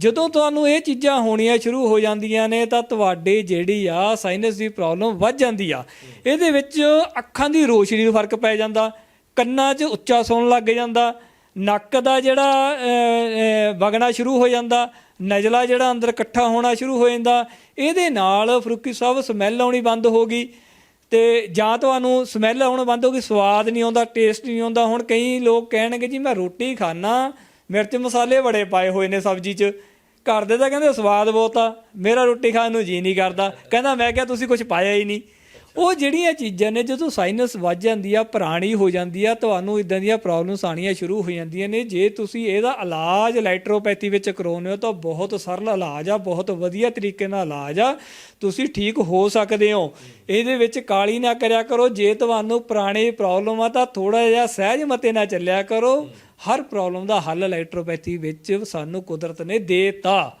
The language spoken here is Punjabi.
ਜਦੋਂ ਤੁਹਾਨੂੰ ਇਹ ਚੀਜ਼ਾਂ ਹੋਣੀਆਂ ਸ਼ੁਰੂ ਹੋ ਜਾਂਦੀਆਂ ਨੇ, ਤਾਂ ਤੁਹਾਡੇ ਜਿਹੜੀ ਆ ਸਾਈਨਸ ਦੀ ਪ੍ਰੋਬਲਮ ਵੱਧ ਜਾਂਦੀ ਆ। ਇਹਦੇ ਵਿੱਚ ਅੱਖਾਂ ਦੀ ਰੋਸ਼ਨੀ ਨੂੰ ਫ਼ਰਕ ਪੈ ਜਾਂਦਾ, ਕੰਨਾਂ 'ਚ ਉੱਚਾ ਸੁਣਨ ਲੱਗ ਜਾਂਦਾ, ਨੱਕ ਦਾ ਜਿਹੜਾ ਵਗਣਾ ਸ਼ੁਰੂ ਹੋ ਜਾਂਦਾ, ਨਜ਼ਲਾ ਜਿਹੜਾ ਅੰਦਰ ਇਕੱਠਾ ਹੋਣਾ ਸ਼ੁਰੂ ਹੋ ਜਾਂਦਾ, ਇਹਦੇ ਨਾਲ ਫਰੂਕੀ ਸਾਹਿਬ ਸਮੈਲ ਆਉਣੀ ਬੰਦ ਹੋ ਗਈ। ਤੇ ਜਾਂ ਤੁਹਾਨੂੰ ਸਮੈਲ ਆਉਣਾ ਬੰਦ ਹੋ ਗਈ, ਸਵਾਦ ਨਹੀਂ ਆਉਂਦਾ ਟੇਸਟ ਨਹੀਂ ਆਉਂਦਾ। ਹੁਣ ਕਈ ਲੋਕ ਕਹਿਣਗੇ ਜੀ, ਮੈਂ ਰੋਟੀ ਖਾਣਾ ਮਿਰਚ ਮਸਾਲੇ ਬੜੇ ਪਾਏ ਹੋਏ ਨੇ ਸਬਜ਼ੀ 'ਚ। ਘਰ ਦੇ ਤਾਂ ਕਹਿੰਦੇ ਸਵਾਦ ਬਹੁਤ ਆ, ਮੇਰਾ ਰੋਟੀ ਖਾਣ ਨੂੰ ਜੀ ਨਹੀਂ ਕਰਦਾ। ਕਹਿੰਦਾ ਮੈਂ ਕਿਹਾ ਤੁਸੀਂ ਕੁਝ ਪਾਇਆ ਹੀ ਨਹੀਂ। ਉਹ ਜਿਹੜੀਆਂ ਚੀਜ਼ਾਂ ਨੇ, ਜਦੋਂ ਸਾਈਨਸ ਵੱਜ ਜਾਂਦੀ ਆ, ਪੁਰਾਣੀ ਹੋ ਜਾਂਦੀ ਆ, ਤੁਹਾਨੂੰ ਇਦਾਂ ਦੀਆਂ ਪ੍ਰੋਬਲਮਸ ਆਣੀਆਂ ਸ਼ੁਰੂ ਹੋ ਜਾਂਦੀਆਂ ਨੇ। ਜੇ ਤੁਸੀਂ ਇਹਦਾ ਇਲਾਜ ਇਲੈਕਟ੍ਰੋਪੈਥੀ ਵਿੱਚ ਕਰਾਉਂਦੇ ਹੋ, ਤਾਂ ਬਹੁਤ ਸਰਲ ਇਲਾਜ ਆ, ਬਹੁਤ ਵਧੀਆ ਤਰੀਕੇ ਨਾਲ ਇਲਾਜ ਆ। ਤੁਸੀਂ ਠੀਕ ਹੋ ਸਕਦੇ ਹੋ। ਇਹਦੇ ਵਿੱਚ ਕਾਲੀ ਨਾ ਕਰਿਆ ਕਰੋ। ਜੇ ਤੁਹਾਨੂੰ ਪੁਰਾਣੀ ਪ੍ਰੋਬਲਮ ਆ, ਤਾਂ ਥੋੜਾ ਜਿਹਾ ਸਹਿਜ ਮਤੇ ਨਾਲ ਚੱਲਿਆ ਕਰੋ। ਹਰ ਪ੍ਰੋਬਲਮ ਦਾ ਹੱਲ ਇਲੈਕਟ੍ਰੋਪੈਥੀ ਵਿੱਚ ਸਾਨੂੰ ਕੁਦਰਤ ਨੇ ਦੇਤਾ।